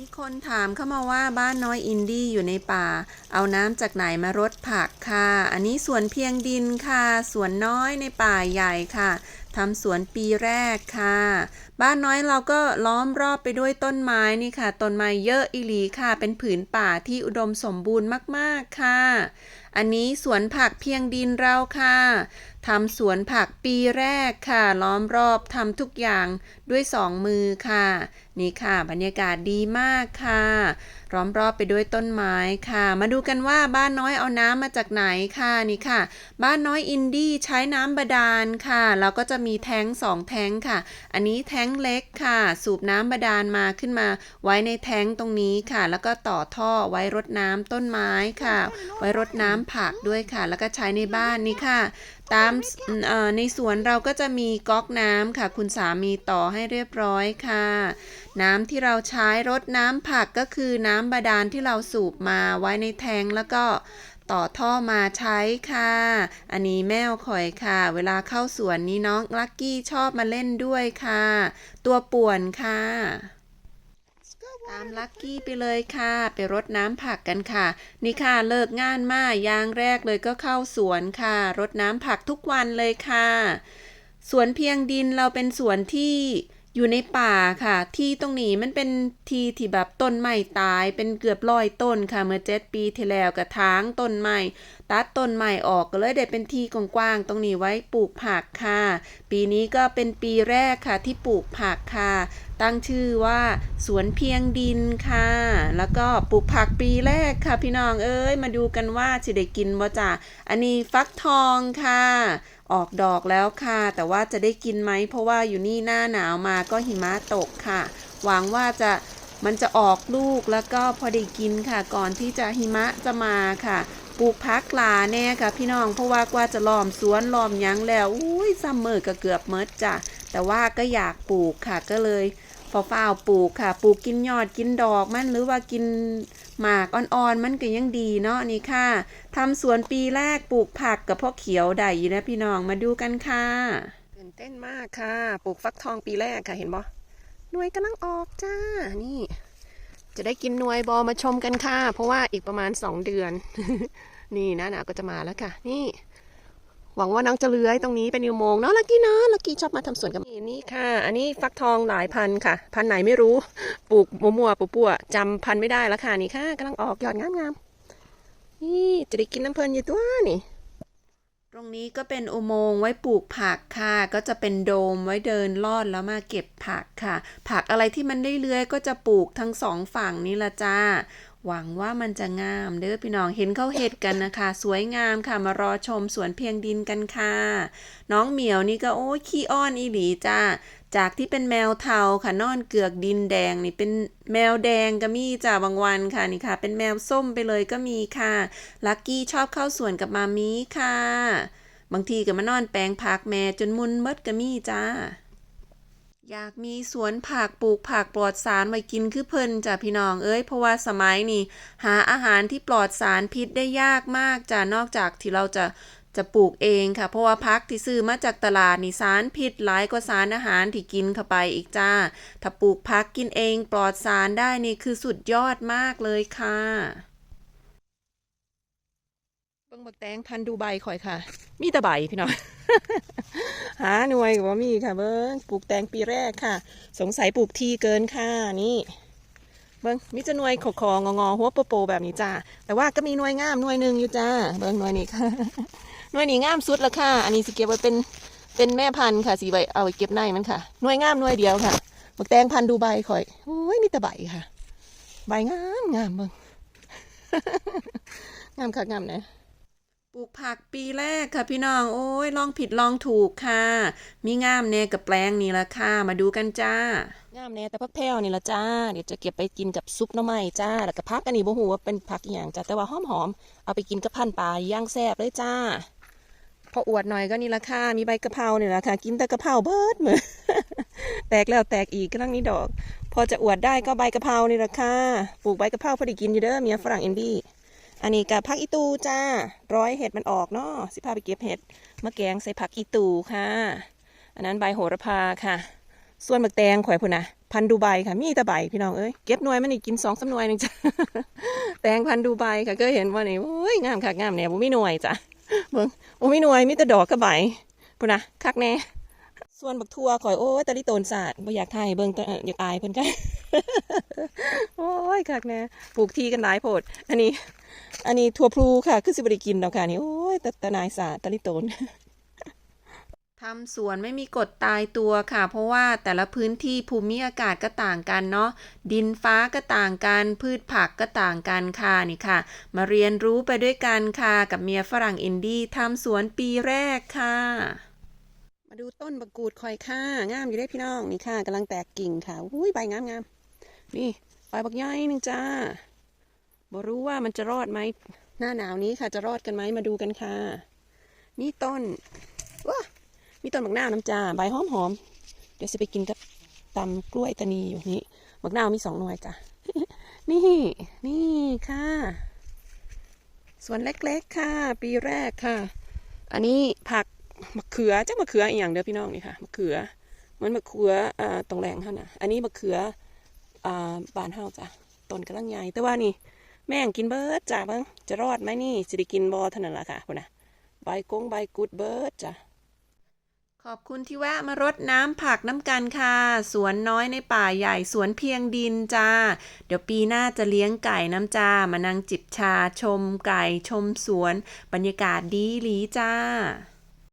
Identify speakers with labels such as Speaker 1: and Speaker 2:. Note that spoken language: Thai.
Speaker 1: มีคนถามเข้ามาว่าบ้านน้อยอินดี้อยู่ในป่า เอาน้ำจากไหนมารดผักค่ะ อันนี้สวนเพียงดินค่ะ สวนน้อยในป่าใหญ่ค่ะ ทำสวนปีแรกค่ะ บ้านน้อยเราก็ล้อมรอบไปด้วยต้นไม้นี่ค่ะ ต้นไม้เยอะอีหลีค่ะ เป็นผืนป่าที่อุดมสมบูรณ์มากๆค่ะ อันนี้สวนผักเพียงดินเราค่ะทำสวนผักปีแรกค่ะ ล้อมรอบทำทุกอย่างด้วยสองมือค่ะ นี่ค่ะ บรรยากาศดีมากค่ะล้อมรอบไปด้วยต้นไม้ค่ะ มาดูกันว่าบ้านน้อยเอาน้ำมาจากไหนค่ะนี่ค่ะ บ้านน้อยอินดี้ใช้น้ำบาดาลค่ะแล้วก็จะมีแท้งสองแท้งค่ะ อันนี้แท้งเล็กค่ะ สูบน้ำบาดาลมาขึ้นมา ไว้ในแท้งตรงนี้ค่ะ แล้วก็ต่อท่อไว้รดน้ำต้นไม้ค่ะ ไว้รดน้ำผักด้วยค่ะ แล้วก็ใช้ในบ้านนี่ค่ะ ตามในสวนเราก็จะมีก๊อกน้ำค่ะ คุณสามีต่อให้เรียบร้อยค่ะ น้ำที่เราใช้รดน้ำผักก็คือน้ำบาดาลที่เราสูบมาไว้ในแทงแล้วก็ต่อท่อมาใช้ค่ะ อันนี้แมวข่อยค่ะ เวลาเข้าสวนนี้น้องลักกี้ชอบมาเล่นด้วยค่ะ ตัวป่วนค่ะ ตามลักกี้ไปเลยค่ะ ไปรดน้ำผักกันค่ะ นี่ค่ะเลิกงานมาอย่างแรกเลยก็เข้าสวนค่ะรดน้ำผักทุกวันเลยค่ะ สวนเพียงดินเราเป็นสวนที่ อยู่ในป่าค่ะ ที่ตรงนี้มันเป็นที่ที่แบบต้นไม้ตายเป็นเกือบร้อยต้นค่ะ เมื่อเจ็ดปีที่แล้วกระถางต้นไม้ตัดต้นไม้ออกก็เลยได้เป็นที่กว้างๆตรงนี้ไว้ปลูกผักค่ะ ปีนี้ก็เป็นปีแรกค่ะที่ปลูกผักค่ะ ตั้งชื่อว่าสวนเพียงดินค่ะ แล้วก็ปลูกผักปีแรกค่ะ พี่น้องเอ้ยมาดูกันว่าจะได้กินบ่จ้ะอันนี้ฟักทองค่ะ ออกดอกแล้วค่ะ แต่ว่าจะได้กินไหม เพราะว่าอยู่นี่หน้าหนาวมาก็หิมะตกค่ะ หวังว่าจะมันจะออกลูกแล้วก็พอได้กินค่ะ ก่อนที่จะหิมะจะมาค่ะ ปลูกพักหลาแน่ค่ะ พี่น้อง เพราะว่ากว่าจะล้อมสวนล้อมยังแล้ว อุ้ยซัมเมอร์ก็เกือบเมดจ้ะ แต่ว่าก็อยากปลูกค่ะก็เลย พอฝ้าวปลูกค่ะ ปลูกกินยอดกินดอกมันหรือว่ากินหมากอ่อนๆมันก็ยังดีเนาะนี่ค่ะทำสวนปีแรกปลูกผักกับพ่อเขียวได้อยู่นะพี่น้องมาดูกันค่ะตื่นเต้นมากค่ะ ปลูกฟักทองปีแรกค่ะเห็นบ่หน่วยกำลังออกจ้านี่ จะได้กินหน่วยบอมาชมกันค่ะ เพราะว่าอีกประมาณ2เดือน นี่นะหนาวก็จะมาแล้วค่ะ นี่ หวังว่าน้องจะเลื้อยตรงนี้เป็นนิวโมงค์เนาะลักกี้เนาะลักกี้ชอบมาทำสวนกับนี่นี่ค่ะ อันนี้ฟักทองหลายพันค่ะ พันไหนไม่รู้ ปลูกมัวๆปัวๆจำพันไม่ได้แล้วค่ะนี่ค่ะกำลังออกยอดงามๆนี่จะได้กินน้ำเพลินอยู่ตัวนี่ ตรงนี้ก็เป็นอุโมงค์ไว้ปลูกผักค่ะ ก็จะเป็นโดมไว้เดินลอดแล้วมาเก็บผักค่ะ ผักอะไรที่มันเลื้อยๆก็จะปลูกทั้งสองฝั่งนี่ละจ้า หวังว่ามันจะงามเด้อพี่น้องเห็นเขาเห็ดกันนะคะ สวยงามค่ะมารอชมสวนเพียงดินกันค่ะ น้องเหมียวนี่ก็โอ้ยขี้อ้อนอีหลีจ้าจากที่เป็นแมวเทาค่ะนอนเกือกดินแดงนี่เป็นแมวแดงก็มีจ้าบางวันค่ะนี่ค่ะ เป็นแมวส้มไปเลยก็มีค่ะลักกี้ชอบเข้าสวนกับมามีค่ะ บางทีก็มานอนแปลงผักแม่จนมุนเมดก็มีจ้า อยากมีสวนผักปลูกผักปลอดสารไว้กินคือเพิ่นจ้ะพี่น้องเอ้ยเพราะว่าสมัยนี้หาอาหารที่ปลอดสารพิษได้ยากมากจ้ะนอกจากที่เราจะจะปลูกเองค่ะ เพราะว่าพักที่ซื้อมาจากตลาดนี่สารพิษหลายกว่าสารอาหารที่กินเข้าไปอีกจ้า ถ้าปลูกพักกินเองปลอดสารได้นี่คือสุดยอดมากเลยค่ะเบิ่งบักแตงพันดูใบข่อยค่ะ มีแต่ใบพี่น้อง หาหน่วยว่ามีค่ะเบิ้งปลูกแตงปีแรกค่ะ สงสัยปลูกทีเกินค่ะนี่เบิ้งมีจะหน่วยขอคององอหัวโปโปแบบนี้จ้าแต่ว่าก็มีหน่วยงามหน่วยหนึ่งอยู่จ้าเบิ้งหน่วยนี้ค่ะหน่วยนี้งามสุดล้วค่ะ อันนี้สิเก็บไว้เป็นเป็นแม่พันธุ์ค่ะสีใบเอาไว้เก็บในมันค่ะหน่วยงามหน่วยเดียวค่ะบักแตงพันธุ์ดูใบข่อยโอ้ยมีแต่ใบค่ะ ใบงามงามเบิ้งงามค่ะงามนะป ลูกผักปีแรกค่ะพี่น้อง โอ้ยลองผิดลองถูกค่ะ มีงามแน่กับแปลงนี่ละค่ะ มาดูกันจ้างามแน่แต่พักแพรวนี่ละจ้า เดี๋ยวจะเก็บไปกินกับซุปหน้ำไม้จ้า แล้วก็พักอันนี้บ่ฮู้ว่าเป็นผักอหย่างจ้าแต่ว่าหอมหอมๆเอาไปกินกับพันปลาย่างแซ่บเลยจ้า พออวดหน่อยก็นี่ละค่ะ มีใบกะเพราเนี่ยละค่ะ กินแต่กะเพราเบิดมือแตกแล้วแตกอีกกำลังนี้ดอก พอจะอวดได้ก็ใบกะเพรานี่ละค่ะ ปลูกใบกะเพราพอดีกินอยู่เด้อเมียฝรั่งเอ็นบี้ อันนี้กับผักอีตูจ้าร้อยเห็ดมันออกเนาะสิพาไปเก็บเห็ดมะแกงใส่ผักอีตูค่ะ อันนั้นใบโหระพาค่ะ ส่วนมึกแตงข่อยพุ่นนะ
Speaker 2: พันดูไบค่ะ มีต่ใบพี่น้องเอ้ยเก็บหน่วยมันนี่กินสองสาหน่วยหนึ่งจ้ะแตงพันดูไบค่ะก็เห็นว่านี่โอ้ยงามคักงามแน่บ่มีหน่วยจ้ะเบิ่งบ่มีหน่วยมีแต่ดอกกับใบพุ่นนะคักแน่ส่วนบักทั่วข่อยโอ้ยตะลิโตนศาสตร์บ่อยากถ่ายเบิ่งอยากอายเพิ่นกัน โอ้ยคักแน่ปลูกทีกันหลายโพด อันนี้ อันนี้ถั่วพลูค่ะคือสิบ่ได้กินดอกค่ะนี่โอ้ยต่ตะนายศาตะลิโตนทำสวนไม่มีกฎตายตัวค่ะ เพราะว่าแต่ละพื้นที่ภูมิอากาศก็ต่างกันเนาะดินฟ้าก็ต่างกัน พืชผักก็ต่างกันค่ะนี่ค่ะ มาเรียนรู้ไปด้วยกันค่ะ กับเมียฝรั่งอินดี้ทำสวนปีแรกค่ะ มาดูต้นบักกูดคอยค่ะงามอยู่ได้พี่น้องนี่ค่ะกำลังแตกกิ่งค่ะอุ้ยใบงามงาม นี่ใบบักย่อยหนึ่งจ้าบ่รู้ว่ามันจะรอดไหม หน้าหนาวนี้ค่ะจะรอดกันไหมมาดูกันค่ะ นี่ต้นว้ามีต้นมะนาวน้ำจ้าใบหอมหอมเดี๋ยวจะไปกินกับตำกล้วยตานีอยู่นี่มะนาวมีสองหน่วยจ้ะนี่นี่ค่ะ สวนเล็กๆค่ะ ปีแรกค่ะ อันนี้ผักมะเขือเจ้ามะเขืออีกอย่างเด้อพี่น้องนี่ค่ะมะเขือเหมันมะเขืออ่าตรงแรงเท่าน่ะอันนี้มะเขือ อ่าบานเฮาจ้ะต้นกำลังใหญ่แต่ว่านี่ แม่งกินเบิร์ดจ้าเบิ้งจะรอดไหมนี่สิได้กินบอเท่านั้นล่ะค่ะพุ่นนะใบกงใบกุดเบิร์ดจ้ะขอบคุณที่แวะมารดน้ำผักน้ำกันค่ะ สวนน้อยในป่าใหญ่สวนเพียงดินจ้า เดี๋ยวปีหน้าจะเลี้ยงไก่น้ำจ้า มานั่งจิบชาชมไก่ชมสวน บรรยากาศดีหลีจ้า